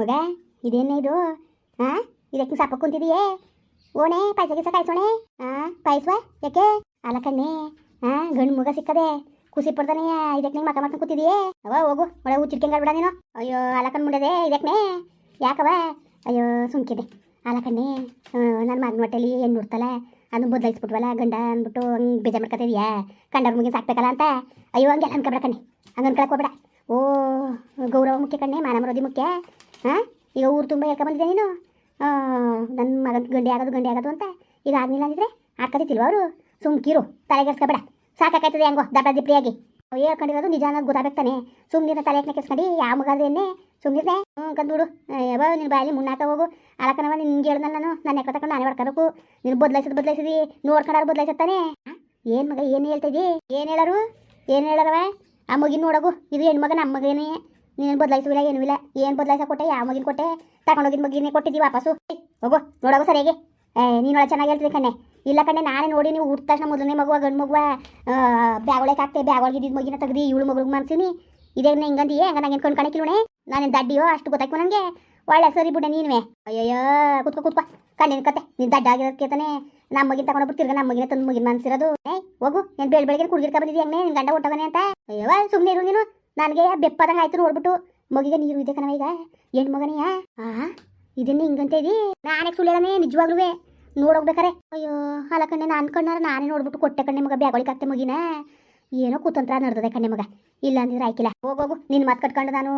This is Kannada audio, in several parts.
ಮಗ, ಇದೇನೇ ಇದು? ಹಾ ಇದಕ್ಕೆ ಸಪ್ಪ ಕುಂತಿದೀಯೇ? ಓಣೆ, ಪಾಯಸ ಗೀಸ ಕಾಯಿಸೋಣೆ? ಹಾ ಪಾಯಸ್ವ? ಯಾಕೆ? ಅಲ್ಲ ಕಣ್ಣೆ ಹಾ ಗಂಡು ಮುಗ ಸಿಕ್ಕದೆ. ಖುಷಿ ಪಡ್ತಾನೆ ಇದಕ್ಕೆ ನಿಂಗೆ ಮಕ ಮಾಡ್ಕೊಂಡು ಕೂತಿದೀಯೇ? ಅವ ಹೋಗು ಒಳ ಹುಚ್ಚಿಡ್ಕೊಂಡ್ ಬಿಡ ನೀನು. ಅಯ್ಯೋ ಅಲಕನ್ ಮುಂಡದೆ ಇದಕ್ಕೆ ಯಾಕವ ಅಯ್ಯೋ, ಸುಮ್ಕಿದೆ. ಅಲಕಣ್ಣೆ ನನ್ನ ಮಗನ ಹೊಟ್ಟೆಲಿ ಏನು ನೋಡ್ತಲ್ಲ? ಅದನ್ನು ಬದಲಾಯಿಸ್ಬಿಟ್ವಲ್ಲ ಗಂಡ ಅಂದ್ಬಿಟ್ಟು ಹಂಗೆ ಬೇಜಾರು ಮಾಡ್ಕೊತಿದ್ಯಾ? ಕಂಡವ್ರ ಮುಗಿ ಸಾಕ್ಬೇಕಲ್ಲ ಅಂತ? ಅಯ್ಯೋ, ಹಂಗೆ ಅನ್ಕೊಬೇಡ ಕಣ್ಣೆ. ಹಂಗೆ ಅನ್ಕೊಳಕ್ ಹೋಗ್ಬೇಡ. ಓ, ಗೌರವ ಮುಖ್ಯ ಕಣ್ಣೆ ಮಾನಮರೋದಿ ಮುಖ್ಯ. ಹಾಂ ಈಗ ಊರು ತುಂಬ ಹೇಳ್ಕೊಂಬಂದಿದ್ದೆ ನೀನು ನನ್ನ ಮಗನ ಗಂಡಿ ಆಗೋದು ಗಂಡಿ ಆಗೋದು ಅಂತ ಈಗ ಆಗಲಿಲ್ಲ ಅಂದಿದ್ರೆ ಆಡ್ಕೊತಿಲ್ವ ಅವರು ಸುಮ್ಕಿರು ತಲೆಗೆಡ್ಸ್ಕೊಬೇಡ ಸಾಕಾಯ್ತದೆ ಹೆಂಗೋ ದಪ್ಪ ದಿಪ್ಪಿಯಾಗಿ ಹೇಳ್ಕೊಂಡಿರೋದು ನಿಜ ಅನ್ನೋದು ಗೊತ್ತಾಗ್ತಾನೆ ಸುಮ್ಮನೆ ತಲೆ ಕೆಸ್ಕೊಂಡು ಯಾವ ಎಣ್ಣೆ ಸುಮ್ಮನೆ ಹ್ಞೂ ಕಂದುಬಿಡು ಯಾವ ನಿನ್ನ ಬಾಯಲ್ಲಿ ಮುನ್ನಾಕ ಹೋಗು ಅಲಕನವ ನಿನ್ಗೆ ಹೇಳ್ದಲ್ಲ ನಾನು ನನ್ನ ಎಕ್ಕ ತಗೊಂಡು ನಾನೇ ಹೊಡ್ಕೋಬೇಕು ನೀನು ಬದಲಾಯಿಸೋದು ಬದಲಾಯಿಸಿದಿ ನೋಡ್ಕೊಂಡಾರು ಬದಲಾಯಿಸುತ್ತಾನೆ ಏನು ಮಗ ಏನು ಹೇಳ್ತಿದ್ದಿ ಏನು ಹೇಳರು ಏನು ಹೇಳರವ ಆ ಮಗಿನ ನೋಡಗು ಇದು ಹೆಣ್ಮಗ ನಮ್ಮ ಮಗನೇ ನೀನು ಬದಲಾಯಿಸಿಲ್ಲ ಏನೂ ಇಲ್ಲ. ಏನು ಬದಲಾಯಿಸ ಕೊಟ್ಟೆ? ಯಾವ ಮಗಿನ ಕೊಟ್ಟೆ? ತಗೊಂಡೋಗಿನ ಮಗಿನೇ ಕೊಟ್ಟಿದ್ದೀವಿ ವಾಪಸ್ಸು. ಹೋಗೋ, ನೋಡಗು ಸರಿಯಾಗಿ ಏ ನೀನೊಳ ಚೆನ್ನಾಗಿ ಹೇಳ್ತಿದ್ದೆ ಕಣ್ಣೆ. ಇಲ್ಲ ಕಣ್ಣೆ, ನಾನೇ ನೋಡಿ ನೀವು ಊಟ ತಕ್ಷಣ ಮೊದಲನೇ ಮಗುವ, ಗಂಡು ಮಗುವ ಬ್ಯಾಗೊಳಕ್ಕೆ ಹಾಕ್ತೆ? ಬ್ಯಾಗ್ ಇದ್ದಿದ್ದು ಮಗಿನ ತೆಗ್ದು ಇವಳು ಮಗಳಿಗೆ ಮನ್ಸಿನಿ ಇದೇ ಹಿಂಗಂದಿಯೇ ಹಂಗ ನಂಗೆ ಕಣ್ ಕಣಕಿಲ್ವಣೆ? ನಾನೇನು ದಡ್ಡಿಯೋ? ಅಷ್ಟು ಗೊತ್ತಾಯ್ತು ನನಗೆ ಒಳ್ಳೆ ಸರಿ ಬಿಡ ನೀನುವೆ. ಅಯ್ಯಯ್ಯೋ, ಕುತ್ಕೊ ಕುತ್ಕೊ. ಕಣ್ಣಿನ ಕತೆ ನೀನು ದಡ್ಡ ಆಗಿರೋದಕ್ಕೆ ತಾನೆ ನಮ್ಮ ಮಗಿನ ತಗೊಂಡು ತಿರ್ಗ ನಮ್ಮ ಮಗಿನ ತಂದು ಮಗಿನ ಮನ್ಸಿರೋದು ಏ ಹೋಗು. ಏನು ಬೆಳ್ ಬೆಳಗ್ಗೆ ಕುಡ್ಗಿರ್ಕ ಬಂದಿದ್ದೀಯ ಹೆಂಗೆ? ನಿನ್ನ ಗಂಡ ಹೊಟ್ಟೋಗನೆ ಅಂತ. ಅಯ್ಯವ ಸುಮ್ಮನೆ ಇರು ನೀನು. ನನಗೆ ಬೆಪ್ಪದಂಗೆ ಆಯ್ತು ನೋಡ್ಬಿಟ್ಟು. ಮಗಿಗೆ ನೀರು ಇದೆ ಕಣವ ಈಗ. ಹೆಣ್ಣು ಮಗನೆಯ? ಆ, ಇದನ್ನ ಹಿಂಗಂತ ಇದಿ. ನಾನೇ ಸುಳ್ಳು ಹೇಳನೆ ನಿಜವಾಗ್ಲೂ ನೋಡೋಗ್ಬೇಕಾರೆ. ಅಯ್ಯೋ, ಅಲ್ಲ ಕಣ್ಣೆ ನಾನು ಕಣ್ಣಾರ ನಾನೇ ನೋಡ್ಬಿಟ್ಟು ಕೊಟ್ಟೆ ಕಣ್ಣೆ ಮಗ ಬ್ಯಾಗೊಳಿಗೆ ಹಾಕ್ತೆ ಮಗಿನ. ಏನೋ ಕುತಂತ್ರ ನಡ್ದದೆ ಕಣ್ಣೆ ಮಗ. ಇಲ್ಲ ಅಂದಿದ್ರೆ ಆಯ್ಕಿಲ್ಲ. ಹೋಗೋಗು ನಿನ್ನ ಮಾತು ಕಟ್ಕೊಂಡು ನಾನು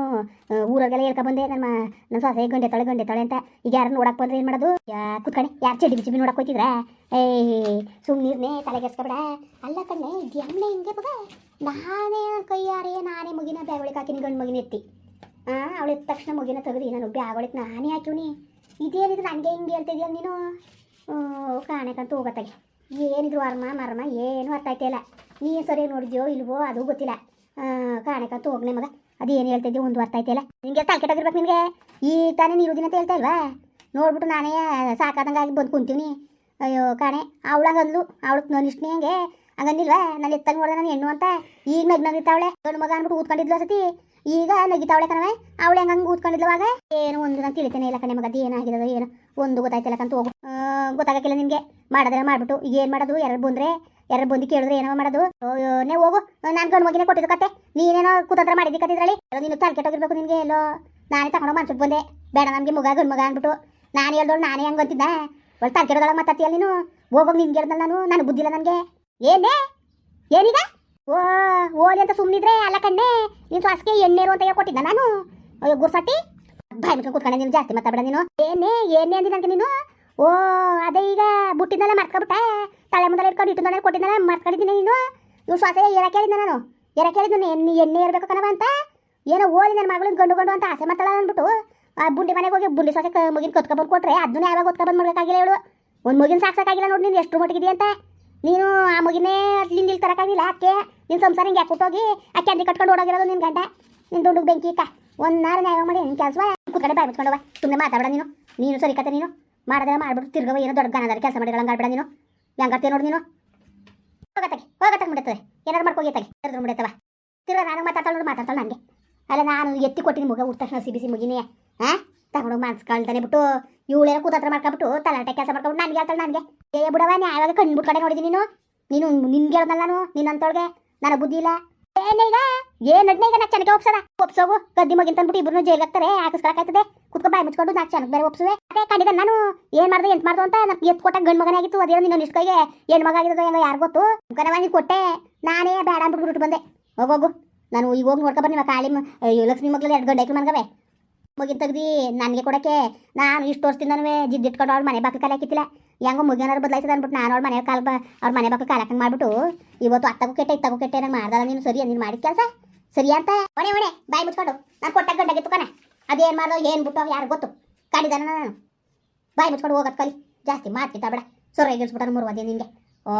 ಊರಾಗೆಲ್ಲ ಹೇಳ್ಕೊ ಬಂದೆ. ನಮ್ಮ ನನ್ನ ಸೊಸೆ ಗಂಡೆ ತಳೆ ಗಂಡೆ ತಳೆ ಅಂತ. ಈಗ ಯಾರು ನೋಡಕ್ ಬಂದ್ರೆ ಏನು ಮಾಡೋದು? ಯಾ, ಕುತ್ಕಣೆ. ಯಾರು ಚಡಿ ಬಿಚ್ಚಿ ನೋಡಕ್ ಹೋಯ್ತಿದ್ರ? ಏ ಸುಮ್ಮನಿರ್ನೆ ತಲೆಗೆಸ್ಕೊಬೇಡ ಅಲ್ಲ ಕಣ್ಣೆ ಇದ್ಯಾಮ್ನೆ ಹಿಂಗೆ ಮಗ? ನಾನೇ ಕೈಯಾರೆ ನಾನೇ ಮುಗಿನ ಬ್ಯಾಗೊಳಿಗೆ ಹಾಕಿನಿ, ಗಂಡು ಮಗಿನ ಎತ್ತಿ. ಹಾಂ ಅವಳು ಎದ್ದ ತಕ್ಷಣ ಮುಗಿನ ತೆಗೆದು ನಾನು ಬ್ಯಾಗೊಳಿಗೆ ನಾನೇ ಹಾಕಿವ್ನಿ. ಇದೇನಿದ್ರು ನನಗೆ ಹಿಂಗೆ ಹೇಳ್ತಿದ್ಯ ನೀನು? ಕಾಣಕಂತ ಹೋಗತ್ತಾಗೆ ಏನಿದ್ರು ಅರ್ಮ, ಮರ್ಮ, ಏನು ಅರ್ಥ ಆಯ್ತಿಲ್ಲ ನೀ ಸರಿ ನೋಡಿದ್ಯೋ ಇಲ್ವೋ ಅದು ಗೊತ್ತಿಲ್ಲ. ಕಾಣಕಂತ ಹೋಗ್ನೆ ಮಗ. ಅದು ಏನು ಹೇಳ್ತಿದ್ದೆ ಒಂದು ಅರ್ಥ ಆಯ್ತಿಲ್ಲ ತಲೆ ಕೆಟ್ಟೋಗಿರ್ಬೇಕು ನಿನಗೆ? ಈ ತಾನೇ ನೀರು ದಿನ ಅಂತ ಹೇಳ್ತಾ ಇಲ್ವಾ? ನೋಡ್ಬಿಟ್ಟು ನಾನೇ ಸಾಕಾದಂಗಾಗಿ ಬಂದು ಕುಂತೀವಿ ಅಯ್ಯೋ, ಕಾಣೆ, ಅವಳಂಗಂದ್ಲು. ಅವಳಕ್ಕೆ ನಾನು ಇಷ್ಟನೇ ಹಂಗೆ. ಹಂಗಂದಿಲ್ವಾ? ನಾನು ಎತ್ತಾಗ ನೋಡಿದೆ ನಾನು ಹೆಣ್ಣು ಅಂತ. ಈಗ ನಗ್ ನಗಿತಾವಳೆ ಗಂಡು ಮಗ ಅಂದ್ಬಿಟ್ಟು ಊದ್ಕೊಂಡಿದ್ಲು ಸತಿ. ಈಗ ನಗಿತಾವಳೆ ಕಣವೆ ಅವಳು ಹಂಗಂಗೆ ಊದ್ಕೊಂಡಿದ್ಲವಾಗ ಏನು ಒಂದು ನಾನು ತಿಳಿತೇನೆ ಇಲ್ಲ ಕಣೆ ಮಗ, ಅದು ಏನಾಗಿರೋದು ಏನು. ಒಂದು ಗೊತ್ತಾಯ್ತಿಲ್ಲ ಕಂತ ಹೋಗು ಗೊತ್ತಾಗಕ್ಕಿಲ್ಲ ನಿಮಗೆ ಮಾಡಿದ್ರೆ ಮಾಡ್ಬಿಟ್ಟು. ಈಗ ಏನು ಮಾಡೋದು? ಯಾರು ಬಂದ್ರೆ ಯಾರು ಬಂದು ಕೇಳಿದ್ರೆ ಏನೋ ಮಾಡೋದು. ನೇ ಹೋಗು. ನಾನು ಗಂಡು ಮಗಿನೇ ಕೊಟ್ಟಿದ್ದು ಕತೆ. ನೀನೇನೋ ಕೂತಂತ್ರ ಮಾಡಿದ್ದಿ ಕತ್ತಿದ್ರಲ್ಲಿ ನೀನು ತಲೆ ಕೆಟ್ಟೋಗಿರ್ಬೇಕು ನಿನಗೆ. ಎಲ್ಲೋ, ನಾನೇ ತಗೊಂಡು ಮನ್ಸಕ್ಕೆ ಬಂದೆ. ಬೇಡ ನಮಗೆ ಮಗ, ಗಂಡು ಮಗ ಅಂದ್ಬಿಟ್ಟು. ನಾನು ಹೇಳ್ದೋಳು, ನಾನೇ ಹಂಗೆ ಅಂತಿದ್ದ. ಒಳ್ಳೆ ಮತ್ತೆ ಮಾತಾಡ್ತೀಯಲ್ಲ ನೀನು? ಹೋಗೋಗಿ ನಿನ್ಗೆ ಹೇಳ್ದಲ್ಲ ನಾನು. ನನಗೆ ಬುದ್ಧಿಲ್ಲ ನನಗೆ. ಏನೇ ಏನೀಗ ಓ, ಓಲಿ ಅಂತ ಸುಮ್ಮನಿದ್ರೆ ಅಲ್ಲ ಕಣ್ಣೆ, ನೀನು ಸ್ವಾಸಕ್ಕೆ ಎಣ್ಣೆರು ಅಂತ ಹೇಳ್ಕೊಟ್ಟಿದ್ದ ನಾನು. ಅಯ್ಯೋ ಗುರ್ಸಟ್ಟಿ ಬಾಯ್ ಮುಚ್ಕೊಂಡು ಕೂತ್ಕೊಂಡೆ ನೀನು, ಜಾಸ್ತಿ ಮಾತಾಡ ನೀನು. ಏನೇ ಏನೇ ಅಂದಿ ನನಗೆ ನೀನು? ಓ, ಅದೇ ಈಗ ಬುಟ್ಟಿದ್ನಲ್ಲ ಮರ್ಕೊಬಿಟ್ಟೆ ತಲೆ ಮುಂದೆ ಇಟ್ಕೊಂಡು ಇಟ್ಟು ಕೊಟ್ಟಿದ್ದಾನೆ ಮರ್ಕೊಂಡಿದ್ದೀನಿ ನೀನು. ನೀವು ಶ್ವಾಸ ಏರ ಕೇಳಿದ್ನ ನಾನು. ಏರ ಕೇಳಿದ್ದು ಎಣ್ಣೆ ಎಣ್ಣೆ ಇರಬೇಕು ಕಣವ ಅಂತ. ಏನೋ ಓದಿ ನನ್ನ ಮಗಳನ್ನ ಗಂಡು ಗಂಡು ಅಂತ ಆಸೆ ಮಾತಾಡ ಅಂದ್ಬಿಟ್ಟು, ಆ ಬುಂಡಿ ಮನೆಗೆ ಹೋಗಿ ಬುಂಡಿ ಕ- ಮುಗಿನ ಕೊತ್ಕೊಬಂದು ಕೊಟ್ರೆ ಅದನ್ನ ಯಾವಾಗ ಕೊತ್ಕೊಬಂದು ಮಾಡ್ಬೇಕಾಗಿಲ್ಲ ಹೇಳು ಒಂದು ಮುಗಿನ ಸಾಕ್ಸಕ್ಕಾಗಿಲ್ಲ ನೋಡಿ ನೀನು, ಎಷ್ಟು ಮಟ್ಟಿಗಿದೆಯಾ ಅಂತ. ನೀನು ಆ ಮುಗಿನೇ ಅಲ್ಲಿಂದ ಇಲ್ಲಿ ತರಕಾಗಿಲ್ಲ ಅಕ್ಕೆ ನಿನ್ನ ಸಂಸಾರ ಹಿಂಗೆ ಯಾಕೆ ಆ ಕ್ಯಾಂಡಿ ಕಟ್ಕೊಂಡು ಓಡೋಗಿರೋದು ನಿನ್ನ ಗಂಡ. ನಿನ್ನ ದುಡ್ಡು ಬೆಂಕಿ ಇಕ್ಕ ಒಂದು ನಾರ ನ್ಯಾಯ ಮಾಡಿ ನಿನ್ನ ಕೆಲಸ ಕುತ್ಕಡೆ ಬಾಯ್ ಮುಚ್ಕೊಂಡವ ಸುಮ್ಮನೆ ಮಾತಾಡ ನೀನು. ನೀನು ಸರಿ ಕತೆ ನೀನು. ಮಾಡಿದ್ರೆ ಮಾಡ್ಬಿಟ್ಟು ತಿರ್ಗವ ಏನೋ ದೊಡ್ಡ ಗನದಾರ ಕೆಲಸ ಮಾಡಿಗಳಂಗೆ ಆಡ್ಬೇಡ ನೀನು. ಹೆಂಗಾಡ್ತೀಯ ನೋಡಿ ನೀನು. ಹೋಗತ್ತಾಗಿ, ಹೋಗತ್ತಾಗ ಮುಡಿತದೆ ಏನಾರು ಮಾಡ್ಕೋಗಿತ್ತಾಗೆ ತಿರ್ಗ ಮುಡಿತವ ತಿರ್ಗ ನಾನು ಮಾತಾಡ್ತಾಳೆ ನೋಡಿ, ಮಾತಾಡ್ತಾಳೆ ನನಗೆ ಅಲ್ಲ ನಾನು ಎತ್ತಿ ಕೊಟ್ಟಿನಿ ಮುಗ ಊಟ ತಕ್ಷಣ ಸಿಬಿಸಿ ಮುಗಿನೇ. ಹಾಂ ತಗೊಂಡೋಗಿ ಮನ್ಸ್ಕೊಳ್ತಾನೆ ಬಿಟ್ಟು ಇವಳೇನೋ ಕೂತತ್ರ ಮಾಡ್ಕೊಬಿಟ್ಟು ತಲಾಟೆ ಕೆಲಸ ಮಾಡ್ಕೊಂಡು ನನಗೆ ಹೇಳ್ತಾಳೆ ನನಗೆ. ಏ ಬಿಡವ ಯಾವಾಗ ಕಣ್ಣು ಕಡೆ ನೋಡಿದ್ದೀನಿ ನೀನು. ನೀನು ನಿನ್ಗೆ ಹೇಳ್ದಲ್ಲ ನಾನು ನಿನ್ನಂತೊಳಗೆ ನನ್ನ ಬುದ್ಧಿ ಇಲ್ಲ. ಏನೀಗ ಏನ್ ನಡ್ನೆ ಈಗ ನಾಲ್ಕು ಚೆನ್ನಾಗಿ ಒಪ್ಸದ? ಒಪ್ಸೋಗು. ಗದ್ದಿ ಮಗಿನ್ ತಂದ್ಬಿಟ್ಟು ಇಬ್ರು ಜೈಲ್ಗೆ ಹಾಕ್ತಾರೆ ಹಾಕಿಸ್ಕೊಳಕಾಯ್ತದೆ ಕುತ್ಕೊ ಬಾಯಿ ಮುಚ್ಕೊಂಡು ನಾಲ್ಕು ಚೆನ್ನಾಗಿ ಬೇರೆ ಒಪ್ಸುವೆ. ಅದೇ ಕಂಡಿದ್ದೆ ನಾನು. ಏನ್ ಮಾಡ್ದೆ ಎಂತ ಮಾಡ್ದು ಅಂತ ನಮ್ಗೆ ಎತ್ ಕೊಟ್ಟ ಗಂಡು ಮಗನೇ ಆಗಿತ್ತು. ಅದೇನೋ ನಿನ್ನ ಇಷ್ಟಕ್ಕೆ ಏನು ಮಗ ಆಗಿರೋದು ಏನೋ ಯಾರು ಗೊತ್ತು? ಕನವ ನೀನು ಕೊಟ್ಟೆ. ನಾನೇ ಬೇಡ ಅಂದ್ಬಿಟ್ಟು ಬಿಟ್ಟು ಬಂದೆ. ಹೋಗೋಗು ನಾನು ಈಗ ಹೋಗಿ ನೋಡ್ಕೊ ನಿಮ್ಮ ಕಾಳಿ ಲಕ್ಷ್ಮಿ ಮಗ್ಳು ಎರಡು ಗಂಟೆ ಮನ್ಗವೆ. ಮುಗಿನ ತೆಗ್ದು, ನನಗೆ ಕೊಡಕ್ಕೆ ನಾನು ಇಷ್ಟು ವರ್ಷದಿಂದನೂ ಜಿದ್ದಿಟ್ಕೊಂಡು ಅವ್ರ ಮನೆ ಬಾಕ್ಲು ಕಾಲ ಹಾಕಿತ್ತಿಲ್ಲ ಹೆಂಗೋ ಮುಗಿಯೋನಾರು ಬದಲಾಯ್ತದ ಅಂದ್ಬಿಟ್ಟು ನಾನು ಅವ್ರ ಮನೆ ಕಾಲ ಅವ್ರ ಮನೆ ಬಾಕ್ಲು ಕಾಲ ಮಾಡ್ಬಿಟ್ಟು, ಇವತ್ತು ಅತ್ತಗೂ ಕೆಟ್ಟ, ಇತ್ತಗೂ ಕೆಟ್ಟ ನಂಗೆ ಮಾಡ್ದಲ್ಲ ನೀನು ಸರಿ ನೀನು ಮಾಡಿದ ಕೆಲಸ? ಸರಿ ಅಂತ? ಒಡೆ ಬಾಯಿ ಮುಚ್ಕೊಂಡು, ನಾನು ಕೊಟ್ಟ ಗಂಟೆಗೆ ತುಕನ ಅದೇನು ಮಾಡ್ದೋ, ಏನು ಬಿಟ್ಟು ಯಾರು ಗೊತ್ತು? ಕಾಡಿದಾನ ನಾನು. ಬಾಯಿ ಮುಚ್ಕೊಂಡು ಹೋಗೋದು ಕಲಿ, ಜಾಸ್ತಿ ಮಾತಿತ್ತ ಬೇಡ. ಸೊರ ಗಿಳಿಸ್ಬಿಟ್ಟಾರ ಮೂರು ಅದೇ ನಿಂಗೆ. ಓ,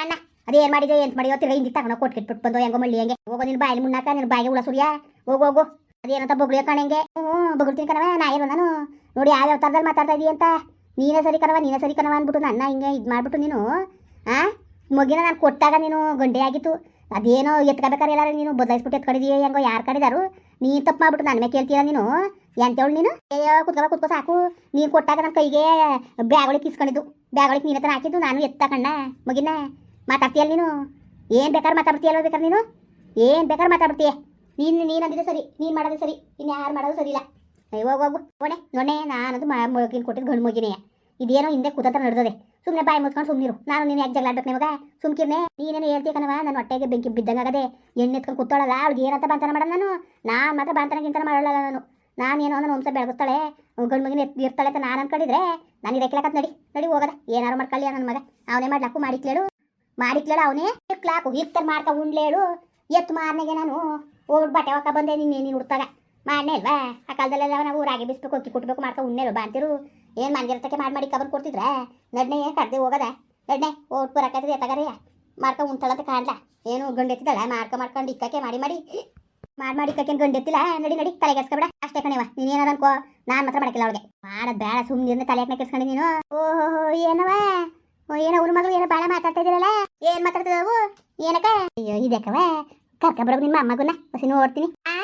ಅಣ್ಣ, ಅದೇನು ಮಾಡಿದೆ ಏನು ಮಾಡಿಯೋ ತಿರ್ಗ ಹಿಂಗೆ ತಗೊಂಡು ಕೊಟ್ಕಿಟ್ಬಿಟ್ಟು ಬಂದು, ಹೆಂಗೋ ಮಳ್ಳಿ ಹೆಂಗೆ? ಹೋಗೋ ನಿನ್ನ ಬಾಯಲ್ಲಿ ಮುನ್ನಾಕ ನಿನ್ನ ಬಾಯಿಗೆ ಉಳ ಸುರಿಯ? ಹೋಗು ಹೋಗು. ಅದೇನಂತ ಬೊಗ್ಳಿಯ ಕಾಣಂಗೆ? ಹ್ಞೂ ಬೊಗಳ್ತೀನಿ ಕಣವ ನಾ ಇರೋ ನಾನು? ನೋಡಿ, ಯಾವ ಥರದಲ್ಲಿ ಮಾತಾಡ್ತಾ ಇದೀಯ ಅಂತ? ನೀನೇ ಸರಿ ಕಣವ ನೀನೇ ಸರಿ ಕಣವ ಅಂದ್ಬಿಟ್ಟು ನನ್ನ ಹಿಂಗೆ ಇದು ಮಾಡ್ಬಿಟ್ಟು ನೀನು, ಆ? ಮಗಿನ ನಾನು ಕೊಟ್ಟಾಗ ನೀನು ಗಂಡೆ ಆಗಿತ್ತು. ಅದೇನೋ ಎತ್ಕೋಬೇಕಾರೆ ಎಲ್ಲಾರು ನೀನು, ಬದಲಾಯಿಸ್ಬಿಟ್ಟು ಎತ್ಕೊಂಡಿದೀಯ ಹೆಂಗೋ ಯಾರು ಕಡಿದಾರು? ನೀನು ತಪ್ಪು ಮಾಡ್ಬಿಟ್ಟು ನನ್ನ ಮೇಲೆ ಕೇಳ್ತೀಯ ನೀನು? ಎಂತೇಳು ನೀನು? ಅಯ್ಯೋ ಕುತ್ಕೋ ಕುತ್ಕೋ, ಸಾಕು. ನೀನು ಕೊಟ್ಟಾಗ ನನ್ನ ಕೈಗೆ ಬ್ಯಾಗ್ ಒಳಗೆ ಕಿಸ್ಕೊಂಡಿದ್ದು ಬ್ಯಾಗ್ ಒಳಗೆ ನೀನು ಹತ್ರ ಹಾಕಿದ್ದು, ನಾನು ಎತ್ತಕಣ್ಣ ಮಗಿನ ಮಾತಾಡ್ತೀಯಲ್ಲ ನೀನು? ಏನು ಬೇಕಾದ್ರೆ ಮಾತಾಡ್ತೀಯಲ್ಲ, ಬೇಕಾದ್ರೆ ನೀನು? ಏನು ಬೇಕಾದ್ರೆ ಮಾತಾಡ್ತೀಯ ನೀನು ನೀನು ಅಂದಿದ್ದೆ ಸರಿ, ನೀನು ಮಾಡೋದು ಸರಿ, ಇನ್ನು ಯಾರು ಮಾಡೋದು ಸರಿ ಇಲ್ಲ. ಹೋಗು ಹೋಗು ನೋಡೆ ನೋಡೆ ನಾನದು ಮೊಳಗಿನ ಕೊಟ್ಟಿದ್ದು ಗಂಡು ಮಗಿನೇ. ಇದೇನೋ ಹಿಂದೆ ಕೂತತ್ರ ನಡೆದದೆ. ಸುಮ್ಮನೆ ಬಾಯಿ ಮುಚ್ಕೊಂಡು ಸುಮ್ಮನಿರು ನಾನು ನೀನು ಯಾಕೆ ಜಗಳ ಆಡ್ಬೇಕು ನಿಮಗೆ? ಸುಮ್ಕಿರ್ನೆ. ನೀನೇನು ಹೇಳ್ತೀಯ ಕಣವ ನನ್ನ ಹೊಟ್ಟೆಗೆ ಬೆಂಕಿ ಬಿದ್ದಂಗಾಗದೆ ಎಣ್ಣೆ ಎತ್ಕೊಂಡು ಕೂತಾಳಲ್ಲ, ಅವ್ಳಿಗೆ ಏನಂತ ಬಾಂತನ ಮಾಡೋಣ ನಾನು? ನಾನು ಮಾತ್ರ ಬಾಂತನಗಿಂತ ಮಾಡೋಲ್ಲ ನಾನು. ನಾನು ಏನೋ ನನ್ನ ವಂಶ ಬೆಳಗಿಸ್ತಾಳೆ. ಗಂಡು ಮಗಿನ ಇರ್ತಾಳೆ ಅಂತ ನಾನು ಅನ್ಕೊಂಡಿದ್ರೆ, ನಾನು ಇದಕ್ಕೆಲಕತ್ ನಡಿ ನಡಿ ಹೋಗದ. ಏನಾರು ಮಾಡ್ಕೊಳ್ಳಿ ನನ್ನ ಮಗ. ಅವನೇ ಮಾಡ್ಲಾಕು ಮಾಡಿಕ್ಲೇಳು. ಮಾಡಿಕ್ಲೇಳು ಅವನೇ. ಇಕ್ಲಾಕು ಇರ್ತಾರೆ ಮಾಡ್ಕೊ ಉಂಡ್ಲೇಳು ಎತ್ತು ಮಾರನೆಗೆ ನಾನು ಹೋಗ್ಬಿಟ್ಟು ಬಟ್ಟೆ ಹೊಕ್ಕ ಬಂದೆ, ನೀನು ನೀನು ಹುಡ್ತಾಗ. ಮಾಡನೇ ಅಲ್ವಾ? ಆ ಕಾಲದಲ್ಲೆಲ್ಲ ನಾವು ರಾಗಿ ಬಿಸ್ಬೇಕು ಅಕ್ಕಿ ಕುಟ್ಬೇಕು ಮಾಡ್ಕೊ ಉಣ್ಣೆಲ್ವ ಬಾಂತಿರು ಏನು ಮನ್ಗಿರ್ತಕ್ಕೆ ಮಾಡಿ ಮಾಡಿ ಕಬರ್ ಕೊಡ್ತಿದ್ರ? ನಡ್ನೆ ಕಡ್ದೆ ಹೋಗದ? ನಡ್ನೆ ಓಟ್ ಬರಕತ್ರಿ ಎತ್ತಗಾರಯ್ಯ ಮಾಡ್ಕೊ ಅಂತ ಕಾಣ್ಲ. ಏನು ಗಂಡು ಎತ್ತಿದಳ ಮಾಡ್ಕೊ ಮಾಡ್ಕೊಂಡು ಇಕ್ಕಕ್ಕೆ ಮಾಡಿ ಮಾಡಿ. ಮಾಡಿ ಮಾಡಿ ಇಕ್ಕಕ್ಕೆ ಗಂಡೆತ್ತಿಲ್ಲ ನಡಿ ನಡಿ ಬಿಡ ಅಷ್ಟೇ ಕಣಿವ ನೀನು ಏನಾರ ಅನ್ಕೋ. ನಾನು ಮಾತ್ರ ಮಾಡಕ್ಕಿಲ್ಲ ಅವಳಿಗೆ. ಮಾಡೋದು ಬೇಡ ಸುಮ್ಮನೆ ತಲೆ ಹಾಕಿ ಕೆಸ್ಕೊಂಡು ನೀನು? ಓಹೋ ಏನವ ಏನೋ ಅವ್ರ ಮಗಳು ಏನೋ ಭಾಳ ಮಾತಾಡ್ತಾ ಇದ್ದೀರಲ್ಲ? ಏನು ಮಾತಾಡ್ತಿದ್ದಾವು ಏನಕ್ಕ? ಅಯ್ಯೋ ಇದಕ್ಕವ ಕರ್ಕೊಬರೋದು ನಿಮ್ಮ ಅಮ್ಮಗುನ್ನ ಹೊಸಿ ನೋಡ್ತೀನಿ. ಆ?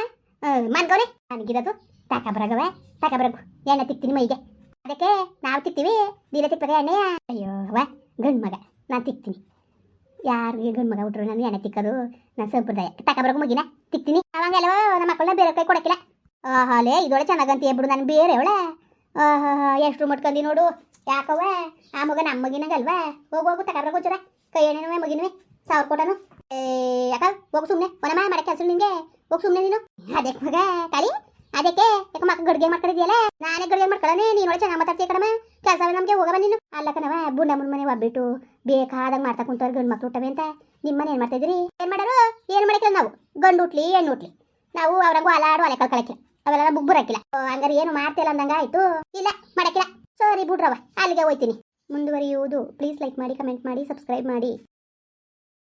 ಮನ್ಕೋನೆ ನನಗಿರೋದು ತಕ ತಕೊಬರಗು ಎಣ್ಣೆ ತಿಕ್ತೀನಿ ಮೈಗೆ. ಅದಕ್ಕೆ ನಾವು ತಿಕ್ತೀವಿ ನೀರ ತಿಕ್ಬೇಕ ಎಣ್ಣೆಯ. ಅಯ್ಯೋ ವಾ ಗಂಡು ಮಗ, ನಾನು ತಿಕ್ತೀನಿ. ಯಾರಿಗೆ ಗಂಡು ಮಗ ಹುಟ್ರು ನಾನು ಎಣ್ಣೆ ತಿಕ್ಕೋದು? ನನ್ನ ಸಂಪ್ರದಾಯ. ತಕೊಬರಗು ಮಗಿನ? ತಿಕ್ತೀನಿ. ಅವಂಗೆಲ್ಲವ ನಮ್ಮ ಮಕ್ಕಳನ್ನ ಬೇರೆ ಕೈ ಕೊಡಕ್ಕಿಲ್ಲ. ಆಹಾಲೆ ಇದೊಳೆ ಚೆನ್ನಾಗಂತೀಯ ಬಿಡು ನಾನು ಬೇರೆ ಅವಳ. ಎಷ್ಟು ಮಟ್ಕೊಂಡಿ ನೋಡು. ಯಾಕವ್ವ? ಆ ಮಗ ನಮ್ಮ ಮಗಿನಾಗಲ್ವಾ ಹೋಗು ಹೋಗು ತಕೊಬರಗು ಚೂರ ಕೈ ಎಣ್ಣೆನೂ ಮಗಿನವೇ ಸಾವಿರ ಕೊಟ್ಟನು. ಏ ಹೋಗ್ ಸುಮ್ಮನೆ ಒನಮ ಮಾಡೋ ಕೆಲಸ ನಿಂಗೆ ಹೋಗ್ ಸುಮ್ನೆ ನೀನು ಅದಕ್ಕೆ ಮಗ ಕಾಳಿ ಅದಕ್ಕೆ ಯಾಕೆ ಮಕ್ಕ ಗಡ್ಗೆ ಮಾಡ್ಕೊಂಡಿದ್ಯಲ್ಲ ನಾನೇ ಗಡ್ಗೆ ಮಾಡ್ಕೊಳ್ಳೋಣ ನೀನು ಒಳ್ಳೆ ಚೆನ್ನಾಗಿ ಮಾತಾಡ್ತೀಯ ಕಣಮ್ಮ ಕೆಲಸ ನಮಗೆ ಹೋಗವ ನೀನು ಅಲ್ಲ ಕಣವ ಬುಂಡ ಮುನ್ ಮನೆ ಒಬ್ಬಿಟ್ಟು ಬೇಕಾದಂಗೆ ಮಾಡ್ತಾ ಕುಂತವ್ರು ಗಂಡು ಮಕ್ಳು ಹುಟ್ಟವೆ ಅಂತ ನಿಮ್ಮನೆ ಏನು ಮಾಡ್ತಾ ಇದ್ದೀರಿ ಏನು ಮಾಡೋರು ಏನು ಮಾಡಕ್ಕಿಲ್ಲ ನಾವು ಗಂಡು ಹುಟ್ಲಿ ಹೆಣ್ಣು ಹುಟ್ಲಿ ನಾವು ಅವ್ರಂಗೂ ಅಲಾಡು ಅಲೆ ಕಳ್ಕೊಳಕ್ಕಿಲ್ಲ ಅವೆಲ್ಲ ಬುಗ್ ಬರಕ್ಕಿಲ್ಲ ಹಂಗಾರೆ ಏನು ಮಾಡ್ತಿಲ್ಲ ಅಂದಂಗ ಆಯ್ತು ಇಲ್ಲ ಮಾಡಕ್ಕಿಲ್ಲ ಸರಿ ಬಿಡ್ರವ ಅಲ್ಲಿಗೆ ಹೋಯ್ತೀನಿ ಮುಂದುವರಿಯುವುದು ಪ್ಲೀಸ್ ಲೈಕ್ ಮಾಡಿ ಕಮೆಂಟ್ ಮಾಡಿ ಸಬ್ಸ್ಕ್ರೈಬ್ ಮಾಡಿ